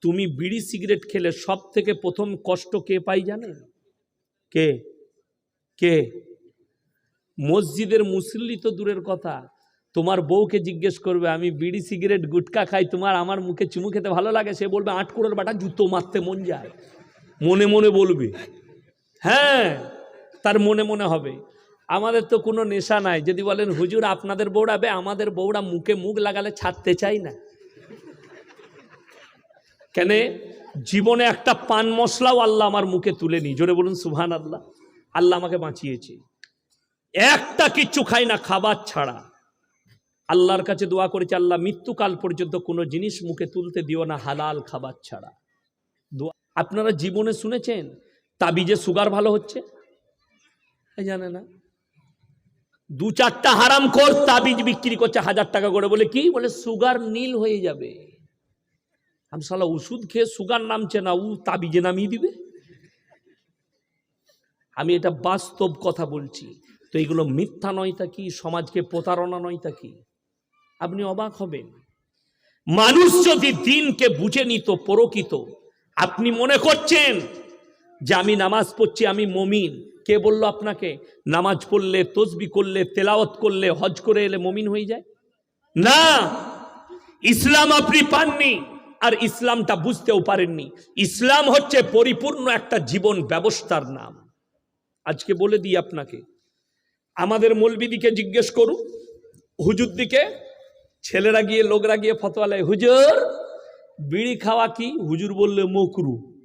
তুমি বিড়ি সিগারেট খেলে সব থেকে প্রথম কষ্ট কে পাই জানেন কে? কে? মসজিদের মুসল্লি তো দূরের কথা। তোমার বউকে জিজ্ঞেস করবে, আমি বিড়ি সিগারেট, গুটকা খাই, তোমার আমার মুখে চুমু খেতে ভালো লাগে? সে বলবে আটকুড়োর বাটা জুতো মারতে মন যায়। মনে মনে বলবে। হ্যাঁ তার মনে মনে হবে। আমাদের তো কোনো নেশা নাই। যদি বলেন, হুজুর, আপনাদের বৌড়াবে আমাদের বৌড়া মুখে মুখ লাগালে ছাড়তে চাই না। কেন? জীবনে একটা পান মশলাও আল্লাহ আমার মুখে তুলে নি জোরে বলুন সুভান আল্লাহ আল্লাহ আমাকে বাঁচিয়েছে। একটা কিচ্ছু খাই না, খাবার ছাড়া। আল্লাহর কাছে দোয়া করেছে, আল্লাহ, মৃত্যুকাল পর্যন্ত কোনো জিনিস মুখে তুলতে দিও না, হালাল খাবার ছাড়া। দোয়া আপনারা জীবনে শুনেছেন? তাবিজে সুগার ভালো হচ্ছে? জানে না। দু চারটা হারাম কর তাবিজ বিক্রি করছে হাজার টাকা করে বলে কি? বলে সুগার নীল হয়ে যাবে। আমি সালা ওষুধ খেয়ে সুগার নামছে না উ তাবিজে নামিয়ে দিবে? আমি এটা বাস্তব কথা বলছি। তো এইগুলো মিথ্যা নয় তা কি? সমাজকে প্রতারণা নয় তা কি? আপনি অবাক হবেন। মানুষ যদি দিনকে বুঝে নিত, পরকিত, আপনি মনে করছেন যে আমি নামাজ পড়ছি, আমি মমিন। কে বলল আপনাকে? নামাজ পড়লে, তসবি করলে, তেলাওয়াত করলে, হজ করে এলে মমিন হয়ে যায়? না! ইসলাম আপনি পাননি। আর ইসলামটা বুঝতেও পারেননি। ইসলাম হচ্ছে পরিপূর্ণ একটা জীবন ব্যবস্থার নাম। আজকে বলে দিই আপনাকে, আমাদের মলবিদিকে জিজ্ঞেস করুন, হুজুর দিকে, ছেলেরা গিয়ে, লোকরা গিয়ে ফতোয়ালায় হুজুর, বিড়ি খাওয়া কি? হুজুর বললে মকরু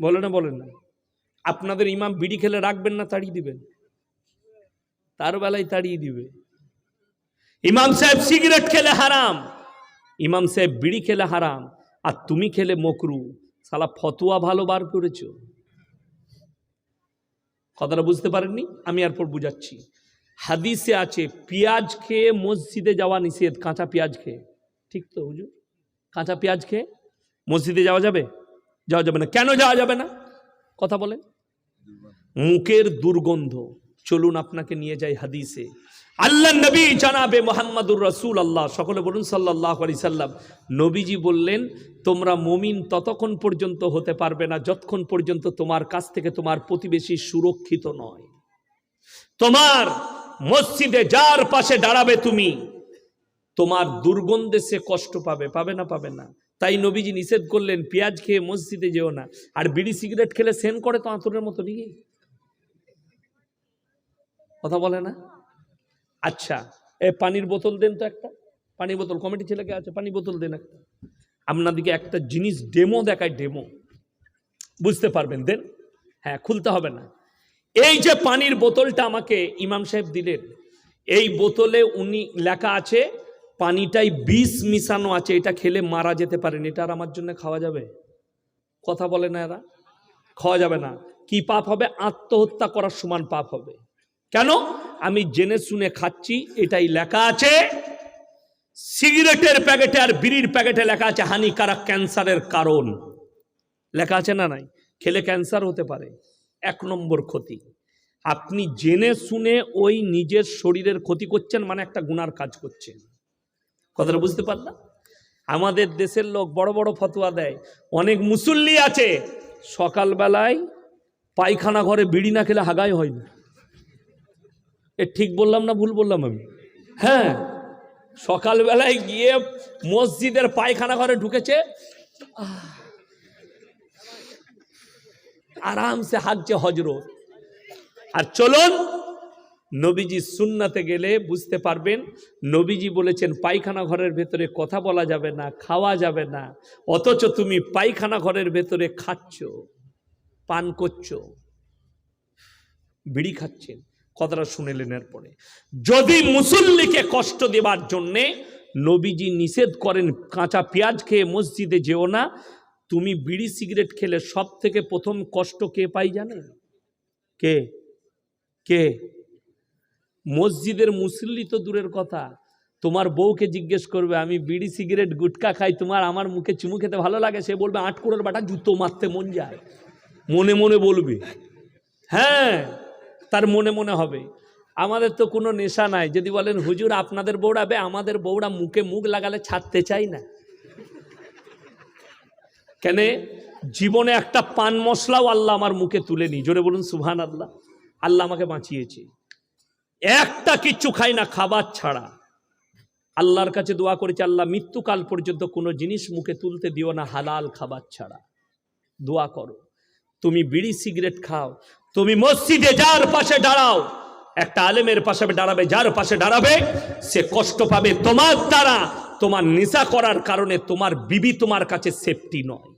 বলে না বলেন না। আপনাদের ইমাম বিড়ি খেলে রাখবেন না, তাড়িয়ে দিবেন। তার বেলায় তাড়িয়ে দিবে। ইমাম সাহেব সিগারেট খেলে হারাম। ইমাম সাহেব বিড়ি খেলে হারাম, আর তুমি খেলে মকরু। সালা ফতোয়া ভালো বার করেছ। কথাটা বুঝতে পারেননি? আমি এরপর বুঝাচ্ছি। হাদিসে আছে, পেঁয়াজ খেয়ে মসজিদে যাওয়া নিষেধ, কাঁচা পেঁয়াজ খেয়ে। ঠিক তো হুজুর? কাঁচা পেঁয়াজ খেয়ে মসজিদে যাওয়া যাবে? যাওয়া যাবে না। কেন যাওয়া যাবে না? কথা বলেন। মুখের দুর্গন্ধ। চলুন আপনাকে নিয়ে যাই হাদিসে। আল্লাহ নবী জানাবে মোহাম্মদুর রসুল আল্লাহ সকলে বলুন সাল্লাহ আলি সাল্লাম, নবীজি বললেন, তোমরা মমিন ততক্ষণ পর্যন্ত হতে পারবে না, যতক্ষণ পর্যন্ত তোমার কাছ থেকে তোমার প্রতিবেশী সুরক্ষিত নয়। তোমার মসজিদে যার পাশে দাঁড়াবে তুমি, তোমার দুর্গন্ধে সে কষ্ট পাবে পাবে না পাবে না। তাই নবীজি নিষেধ করলেন, পেঁয়াজ খেয়ে মসজিদে যেও না, আর বিড়ি সিগারেট খেলে সেন করে তো আঁতরের মতো নিয়ে কথা বলে না? আচ্ছা এ পানির বোতল দেন তো একটা। পানির বোতল, কমিটি ছেলেকে আছে পানি বোতল দেন একটা। আপনাদিকে একটা জিনিস ডেমো দেখায়, ডেমো। বুঝতে পারবেন, দেন? হ্যাঁ খুলতে হবে না। এই যে পানির বোতলটা আমাকে ইমাম সাহেব দিলেন, এই বোতলে উনি লেখা আছে, পানিটাই বিষ মিশানো আছে, এটা খেলে মারা যেতে পারেন। এটা আর আমার জন্য খাওয়া যাবে? কথা বলে না এরা? খাওয়া যাবে না। কি পাপ হবে? আত্মহত্যা করার সমান পাপ হবে। কেন? আমি জেনে শুনে খাচ্ছি, এটাই লেখা আছে। সিগারেটের প্যাকেটে আর বিড়ির প্যাকেটে লেখা আছে হানিকারক ক্যান্সারের কারণ। লেখা আছে না নাই? খেলে ক্যান্সার হতে পারে। এক নম্বর ক্ষতি। আপনি জেনে শুনে ওই নিজের শরীরের ক্ষতি করছেন মানে একটা গুনার কাজ করছেন। কথাটা বুঝতে পারলাম? আমাদের দেশের লোক বড় বড় ফতোয়া দেয়। অনেক মুসল্লি আছে, সকালবেলায় পায়খানা ঘরে বিড়ি না খেলে হাগাই হয় না। এ, ঠিক বললাম না ভুল বললাম আমি? হ্যাঁ সকালবেলায় গিয়ে মসজিদের পায়খানা ঘরে ঢুকেছে। আরামসে হাঁকছে হজরত আর চলুন, নবীজি সুন্নাতে গেলে বুঝতে পারবেন, নবীজি বলেছেন, পায়খানা ঘরের ভেতরে কথা বলা যাবে না, খাওয়া যাবে না, অথচ তুমি পায়খানা ঘরের ভেতরে খাচ্ছ, পান করছ, বিড়ি খাচ্ছেন। কথাটা শুনেলেন এরপরে। যদি মুসল্লিকে কষ্ট দেবার জন্যে নবীজি নিষেধ করেন কাঁচা পেঁয়াজ খেয়ে মসজিদে যেও না, তুমি বিড়ি সিগারেট খেলে সব থেকে প্রথম কষ্ট কে পাই জানেন? কে? কে? মসজিদের মুসল্লি তো দূরের কথা। তোমার বউকে জিজ্ঞেস করবে, আমি বিড়ি সিগারেট, গুটকা খাই, তোমার আমার মুখে চুমু খেতে ভালো লাগে? সে বলবে, আটকুড়োর বাটা জুতো মারতে মন যায়। মনে মনে বলবে। হ্যাঁ। তার মনে মনে হবে। আমাদের তো কোনো নেশা নাই। যদি বলেন, হুজুর, আপনাদের বৌড়াবে আমাদের বৌড়া মুখে মুখ লাগালে ছাড়তে চাই না। কেন? জীবনে একটা পান মশলাও আল্লাহ আমার মুখে তুলেনি। জোরে বলুন সুহান আল্লাহ আল্লাহ আমাকে বাঁচিয়েছে। একটা কিচ্ছু খাই না, খাবার ছাড়া। আল্লাহর কাছে দোয়া করেছে, আল্লাহ, মৃত্যুকাল পর্যন্ত কোনো জিনিস মুখে তুলতে দিও না, হালাল খাবার ছাড়া। দোয়া করো। তুমি বিড়ি সিগারেট খাও, তুমি মসজিদে যার পাশে দাঁড়াও, একটা আলেমের পাশে দাঁড়াবে, যার পাশে দাঁড়াবে, সে কষ্ট পাবে তোমার দ্বারা, তোমার নেশা করার কারণে তোমার বিবি তোমার কাছে সেফটি নয়।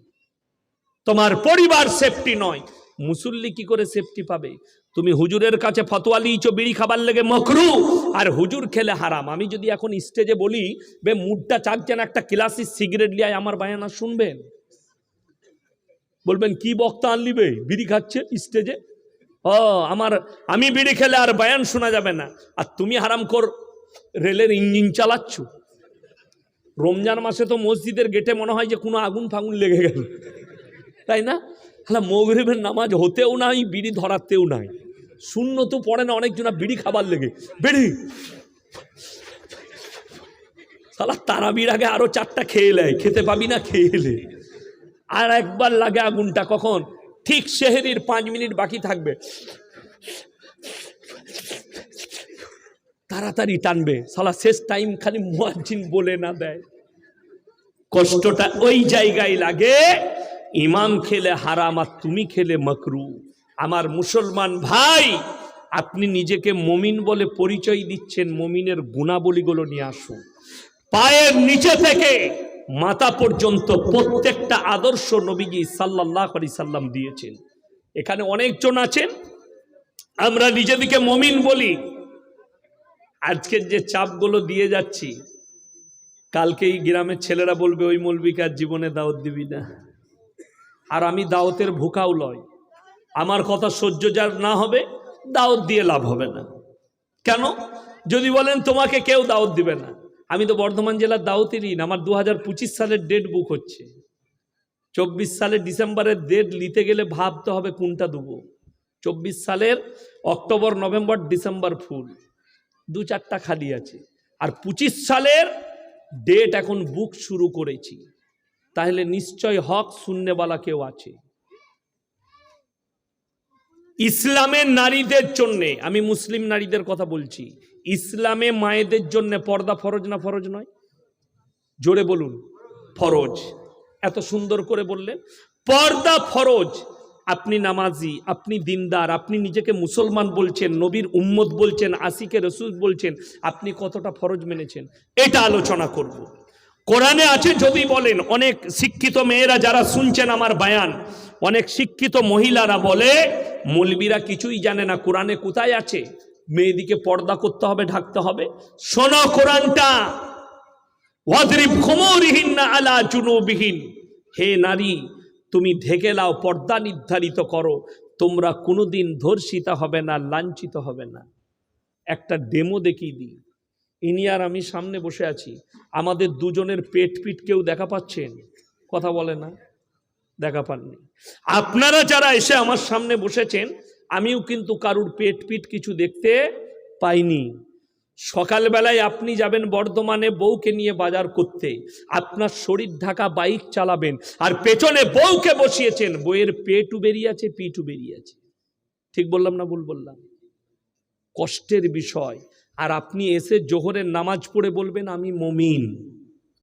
তোমার পরিবার সেফটি নয়। মুসল্লি কি করে সেফটি পাবে? তুমি হুজুরের কাছে ফতোয়া লিয়েছো বিড়ি খাবার লেগে মকরু, আর হুজুর খেলে হারাম। আমি যদি এখন স্টেজে বলি, বে, মুডটা চাকছেন, একটা ক্লাসিক সিগারেট লিয়ায় আমার বায়ানা শুনবেন? বলবেন, কি বক্তা আনলিবে? বিড়ি খাচ্ছে স্টেজে ও আমার, আমি বিড়ি খেলে আর বায়ান শোনা যাবে না। আর তুমি হারাম কর, রেলের ইঞ্জিন চালাচ্ছ। রমজান মাসে তো মসজিদের গেটে মনে হয় যে কোনো আগুন ফাগুন লেগে গেল। তাই না? হ্যাঁ মগরিবের নামাজ হতেও নাই, বিড়ি ধরাতেও নাই। শূন্য তো পড়ে না অনেকজনা বিড়ি খাবার লেগে। বিড়ি! সালা তারাবির আগে আরও চারটা খেয়ে নেয় খেতে পাবি না, খেয়ে এলে আর একবার লাগে আগুনটা, কখন? ঠিক শেহেরির পাঁচ মিনিট বাকি থাকবে। তাড়াতাড়ি টানবে। সালা শেষ টাইম খালি মুয়াজ্জিন বলে না দেয়। কষ্টটা ওই জায়গায় লাগে। ইমাম খেলে হারাম আর তুমি খেলে মকরু। আমার মুসলমান ভাই, আপনি নিজেকে মমিন বলে পরিচয় দিচ্ছেন, মমিনের গুণাবলীগুলো নিয়ে আসুন। পায়ের নিচে থেকে মাথা পর্যন্ত প্রত্যেকটা আদর্শ নবীজি সাল্লাহ আলি সাল্লাম দিয়েছেন। এখানে অনেকজন আছেন। আমরা নিজেদিকে মমিন বলি। আজকের যে চাপগুলো দিয়ে যাচ্ছি, কালকেই গ্রামের ছেলেরা বলবে, ওই মৌলবিকার জীবনে দাওয়াত দিবি না। আর আমি দাওয়াতের ভুকাও লয় আমার কথা সহ্য যার না হবে, দাওয়াত দিয়ে লাভ হবে না। কেন? যদি বলেন, তোমাকে কেউ দাওয়াত দিবে না। আমি তো বর্ধমান জেলার দাওয়াতেরই না, আমার দু হাজার পঁচিশ সালের ডেট বুক হচ্ছে। চব্বিশ সালের ডিসেম্বরের ডেট নিতে গেলে ভাবতে হবে কোনটা দেবো। চব্বিশ সালের অক্টোবর, নভেম্বর, ডিসেম্বর ফুল, দু চারটা খালি আছে। আর পঁচিশ সালের ডেট এখন বুক শুরু করেছি। তাহলে নিশ্চয় হক শূন্যবালা কেউ আছে। ইসলামের নারীদের জন্যে, আমি মুসলিম নারীদের কথা বলছি ইসলামে মায়েদের জন্য পর্দা ফরজ না ফরজ নয়? জোরে বলুন, ফরজ। এত সুন্দর করে বললেন, পর্দা ফরজ। আপনি নামাজি, আপনি দিনদার, আপনি নিজেকে মুসলমান বলছেন, নবীর উম্মত বলছেন, আশিকে রসুল বলছেন, আপনি কতটা ফরজ মেনেছেন? এটা আলোচনা করব। কোরআনে আছে যদি বলেন, অনেক শিক্ষিত মেয়েরা যারা শুনছেন আমার বায়ান, অনেক শিক্ষিত মহিলারা বলে, মলবিরা কিছুই জানে না, কোরআনে কোথায় আছে? মেয়েদিকে পর্দা করতে হবে, ঢাকতে হবে। শোনো কোরআনটা। ওয়াদরিব খুমুরিহিন না আলা জুনুবিহীন। হে নারী, তুমি ঢেকে লাও পর্দা নির্ধারিত করো। তোমরা কোনোদিন ধর্ষিতা হবে না, লাঞ্ছিত হবে না। একটা ডেমো দেখিয়ে দিই। ইনি আর আমি সামনে বসে আছি। আমাদের দুজনের পেট পিট কেউ দেখা পাচ্ছেন? কথা বলে না। দেখা পাননি। আপনারা যারা এসে আমার সামনে বসেছেন আমিও কিন্তু কারুর পেট পিট কিছু দেখতে পাইনি। সকালবেলায় আপনি যাবেন বর্ধমানে বউকে নিয়ে বাজার করতে। আপনার শরীর ঢাকা বাইক চালাবেন। আর পেছনে বউকে বসিয়েছেন। বইয়ের পেটু বেরিয়ে আছে পিটু বেরিয়ে আছে ঠিক বললাম না ভুল বললাম? কষ্টের বিষয়। আর আপনি এসে জোহরের নামাজ পড়ে বলবেন, আমি মমিন।